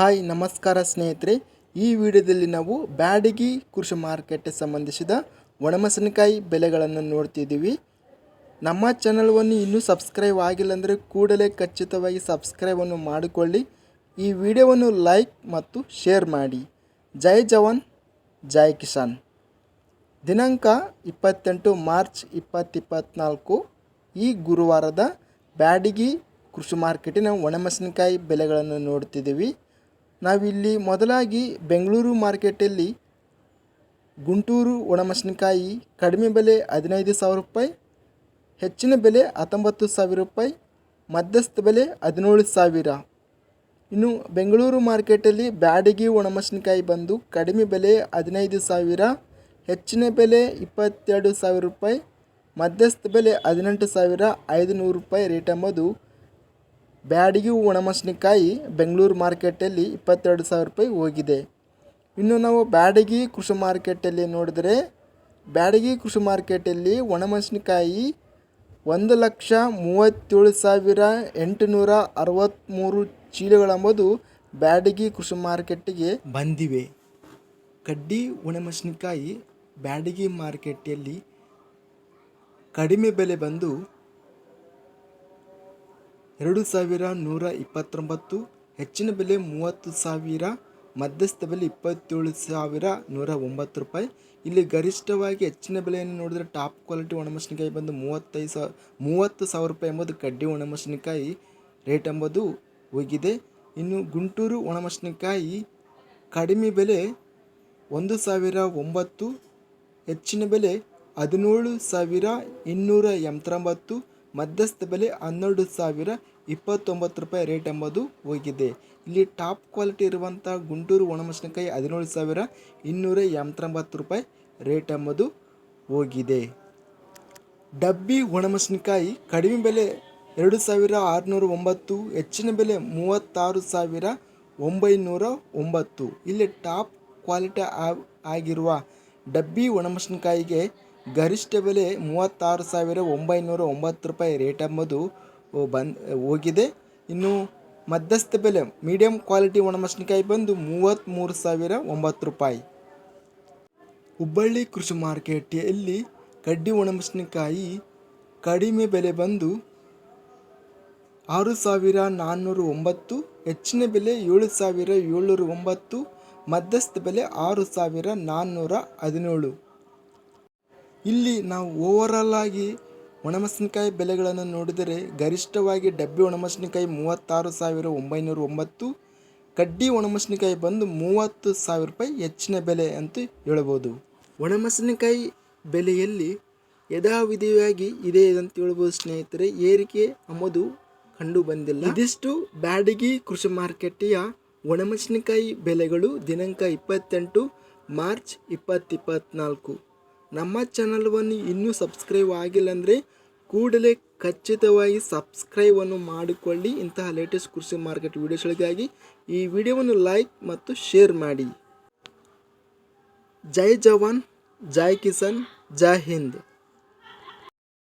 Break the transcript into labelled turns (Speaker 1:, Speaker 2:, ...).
Speaker 1: Hi, ನಮಸ್ಕಾರ ಸ್ನೇಹಿತರೆ. ಈ ವಿಡಿಯೋದಲ್ಲಿ ನಾವು ಬ್ಯಾಡಗಿ ಕೃಷಿ ಮಾರ್ಕೆಟ್ಗೆ ಸಂಬಂಧಿಸಿದ ಒಣಮೆಣಸಿನಕಾಯಿ ಬೆಲೆಗಳನ್ನು ನೋಡ್ತಿದ್ದೀವಿ. ನಮ್ಮ ಚಾನಲ್ವನ್ನು ಇನ್ನೂ ಸಬ್ಸ್ಕ್ರೈಬ್ ಆಗಿಲ್ಲ ಅಂದರೆ ಕೂಡಲೇ ಖಚಿತವಾಗಿ ಸಬ್ಸ್ಕ್ರೈಬನ್ನು ಮಾಡಿಕೊಳ್ಳಿ. ಈ ವಿಡಿಯೋವನ್ನು ಲೈಕ್ ಮತ್ತು ಶೇರ್ ಮಾಡಿ. ಜೈ ಜವಾನ್, ಜೈ ಕಿಸಾನ್. ದಿನಾಂಕ ಇಪ್ಪತ್ತೆಂಟು ಮಾರ್ಚ್ ಇಪ್ಪತ್ತಿಪ್ಪತ್ನಾಲ್ಕು ಈ ಗುರುವಾರದ ಬ್ಯಾಡಗಿ ಕೃಷಿ ಮಾರ್ಕೆಟಿನ ಒಣಮೆಣಸಿನಕಾಯಿ ಬೆಲೆಗಳನ್ನು ನೋಡ್ತಿದ್ದೀವಿ. ನಾವಿಲ್ಲಿ ಮೊದಲಾಗಿ ಬೆಂಗಳೂರು ಮಾರ್ಕೆಟಲ್ಲಿ ಗುಂಟೂರು ಒಣಮೆಣಸಿನಕಾಯಿ ಕಡಿಮೆ ಬೆಲೆ ಹದಿನೈದು ಸಾವಿರ ರೂಪಾಯಿ, ಹೆಚ್ಚಿನ ಬೆಲೆ ಹತ್ತೊಂಬತ್ತು ಸಾವಿರ ರೂಪಾಯಿ, ಮಧ್ಯಸ್ಥ ಬೆಲೆ ಹದಿನೇಳು ಸಾವಿರ. ಇನ್ನು ಬೆಂಗಳೂರು ಮಾರ್ಕೆಟಲ್ಲಿ ಬ್ಯಾಡಗಿ ಒಣಮೆಣಸಿನಕಾಯಿ ಬಂದು ಕಡಿಮೆ ಬೆಲೆ ಹದಿನೈದು ಸಾವಿರ, ಹೆಚ್ಚಿನ ಬೆಲೆ ಇಪ್ಪತ್ತೆರಡು ಸಾವಿರ ರೂಪಾಯಿ, ಮಧ್ಯಸ್ಥ ಬೆಲೆ ಹದಿನೆಂಟು ಸಾವಿರ ಐದುನೂರು ರೂಪಾಯಿ ರೇಟ್ ಎಂಬುದು ಬ್ಯಾಡಗಿ ಒಣಮೆಣಸಿನಕಾಯಿ ಬೆಂಗಳೂರು ಮಾರ್ಕೆಟಲ್ಲಿ ಇಪ್ಪತ್ತೆರಡು ಸಾವಿರ ರೂಪಾಯಿ ಹೋಗಿದೆ. ಇನ್ನು ನಾವು ಬ್ಯಾಡಗಿ ಕೃಷಿ ಮಾರ್ಕೆಟಲ್ಲಿ ನೋಡಿದರೆ, ಬ್ಯಾಡಗಿ ಕೃಷಿ ಮಾರ್ಕೆಟಲ್ಲಿ ಒಣಮೆಣಸಿನಕಾಯಿ ಒಂದು ಲಕ್ಷ ಮೂವತ್ತೇಳು ಸಾವಿರ ಎಂಟುನೂರ ಅರವತ್ತ್ಮೂರು ಚೀಲಗಳೆಂಬುದು ಬ್ಯಾಡಗಿ ಕೃಷಿ ಮಾರ್ಕೆಟ್ಟಿಗೆ ಬಂದಿವೆ. ಕಡ್ಡಿ ಒಣಮೆಣಸಿನಕಾಯಿ ಬ್ಯಾಡಗಿ ಮಾರ್ಕೆಟಲ್ಲಿ ಕಡಿಮೆ ಬೆಲೆ ಬಂದು ಎರಡು ಸಾವಿರ ನೂರ ಇಪ್ಪತ್ತೊಂಬತ್ತು, ಹೆಚ್ಚಿನ ಬೆಲೆ ಮೂವತ್ತು ಸಾವಿರ, ಮಧ್ಯಸ್ಥ ಬೆಲೆ ಇಪ್ಪತ್ತೇಳು ಸಾವಿರ ನೂರ ಒಂಬತ್ತು ರೂಪಾಯಿ. ಇಲ್ಲಿ ಗರಿಷ್ಠವಾಗಿ ಹೆಚ್ಚಿನ ಬೆಲೆಯನ್ನು ನೋಡಿದರೆ ಟಾಪ್ ಕ್ವಾಲಿಟಿ ಒಣಮೆಣಸಿನಕಾಯಿ ಬಂದು ಮೂವತ್ತೈದು ಸಾವಿರ ಮೂವತ್ತು ಸಾವಿರ ರೂಪಾಯಿ ಎಂಬುದು ಕಡ್ಡಿ ಒಣಮೆಣಸಿನಕಾಯಿ ರೇಟ್ ಎಂಬುದು ಹೋಗಿದೆ. ಇನ್ನು ಗುಂಟೂರು ಒಣಮೆಣಸಿನಕಾಯಿ ಕಡಿಮೆ ಬೆಲೆ ಒಂದು ಸಾವಿರ ಒಂಬತ್ತು, ಹೆಚ್ಚಿನ ಬೆಲೆ ಹದಿನೇಳು ಸಾವಿರ ಇನ್ನೂರ ಎಂಬತ್ತೊಂಬತ್ತು ಮಧ್ಯಸ್ಥ ಬೆಲೆ ಹನ್ನೆರಡು ಸಾವಿರ ಇಪ್ಪತ್ತೊಂಬತ್ತು ರೂಪಾಯಿ ರೇಟ್ ಎಂಬುದು ಹೋಗಿದೆ. ಇಲ್ಲಿ ಟಾಪ್ ಕ್ವಾಲಿಟಿ ಇರುವಂಥ ಗುಂಟೂರು ಒಣಮೆಣಸಿನಕಾಯಿ ಹದಿನೇಳು ಸಾವಿರ ಇನ್ನೂರ ಎಂಬತ್ತೊಂಬತ್ತು ರೂಪಾಯಿ ರೇಟ್ ಎಂಬುದು ಹೋಗಿದೆ. ಡಬ್ಬಿ ಒಣಮೆಣಸಿನಕಾಯಿ ಕಡಿಮೆ ಬೆಲೆ ಎರಡು ಸಾವಿರ ಆರುನೂರ ಒಂಬತ್ತು ಹೆಚ್ಚಿನ ಬೆಲೆ ಮೂವತ್ತಾರು ಸಾವಿರ ಒಂಬೈನೂರ ಒಂಬತ್ತು ಇಲ್ಲಿ ಟಾಪ್ ಕ್ವಾಲಿಟಿ ಆಗಿರುವ ಡಬ್ಬಿ ಒಣಮೆಣಸಿನಕಾಯಿಗೆ ಗರಿಷ್ಠ ಬೆಲೆ ಮೂವತ್ತಾರು ಸಾವಿರ ಒಂಬೈನೂರ ಒಂಬತ್ತು ರೂಪಾಯಿ ರೇಟ್ ಎಂಬುದು ಬಂದ್ ಹೋಗಿದೆ. ಇನ್ನು ಮಧ್ಯಸ್ಥ ಬೆಲೆ, ಮೀಡಿಯಂ ಕ್ವಾಲಿಟಿ ಒಣಮೆಣಸಿನಕಾಯಿ ಬಂದು ಮೂವತ್ತ್ಮೂರು ಸಾವಿರ ಒಂಬತ್ತು ರೂಪಾಯಿ. ಹುಬ್ಬಳ್ಳಿ ಕೃಷಿ ಮಾರ್ಕೆಟಲ್ಲಿ ಕಡ್ಡಿ ಒಣಮೆಣಸಿನಕಾಯಿ ಕಡಿಮೆ ಬೆಲೆ ಬಂದು ಆರು ಸಾವಿರ ನಾನ್ನೂರ ಒಂಬತ್ತು, ಹೆಚ್ಚಿನ ಬೆಲೆ ಏಳು ಸಾವಿರ ಏಳ್ನೂರ ಒಂಬತ್ತು, ಮಧ್ಯಸ್ಥ ಬೆಲೆ ಆರು ಸಾವಿರ ನಾನ್ನೂರ ಹದಿನೇಳು. ಇಲ್ಲಿ ನಾವು ಓವರಾಲ್ ಆಗಿ ಒಣಮೆಣಸಿನಕಾಯಿ ಬೆಲೆಗಳನ್ನು ನೋಡಿದರೆ ಗರಿಷ್ಠವಾಗಿ ಡಬ್ಬಿ ಒಣಮೆಣಸಿನಕಾಯಿ ಮೂವತ್ತಾರು ಸಾವಿರ ಒಂಬೈನೂರ ಒಂಬತ್ತು, ಕಡ್ಡಿ ಒಣಮೆಣಸಿನಕಾಯಿ ಬಂದು ಮೂವತ್ತು ಸಾವಿರ ರೂಪಾಯಿ ಹೆಚ್ಚಿನ ಬೆಲೆ ಅಂತ ಹೇಳ್ಬೋದು. ಒಣಮೆಣಸಿನಕಾಯಿ ಬೆಲೆಯಲ್ಲಿ ಯಥಾವಿಧಿಯಾಗಿ ಇದೆ ಅಂತ ಹೇಳ್ಬೋದು ಸ್ನೇಹಿತರೆ, ಏರಿಕೆ ಎಂಬುದು ಕಂಡು ಬಂದಿಲ್ಲ. ಇದಿಷ್ಟು ಬ್ಯಾಡಗಿ ಕೃಷಿ ಮಾರ್ಕೆಟಿಯ ಒಣಮೆಣಸಿನಕಾಯಿ ಬೆಲೆಗಳು ದಿನಾಂಕ ಇಪ್ಪತ್ತೆಂಟು ಮಾರ್ಚ್ ಇಪ್ಪತ್ತಿಪ್ಪತ್ನಾಲ್ಕು ನಮ್ಮ ಚಾನಲ್ವನ್ನು ಇನ್ನೂ ಸಬ್ಸ್ಕ್ರೈಬ್ ಆಗಿಲ್ಲ ಅಂದರೆ ಕೂಡಲೇ ಖಚಿತವಾಗಿ ಸಬ್ಸ್ಕ್ರೈಬನ್ನು ಮಾಡಿಕೊಳ್ಳಿ. ಇಂತಹ ಲೇಟೆಸ್ಟ್ ಕೃಷಿ ಮಾರ್ಕೆಟ್ ವಿಡಿಯೋಸ್ಗಳಿಗಾಗಿ ಈ ವಿಡಿಯೋವನ್ನು ಲೈಕ್ ಮತ್ತು ಶೇರ್ ಮಾಡಿ. ಜೈ ಜವಾನ್, ಜೈ ಕಿಸಾನ್, ಜೈ ಹಿಂದ್.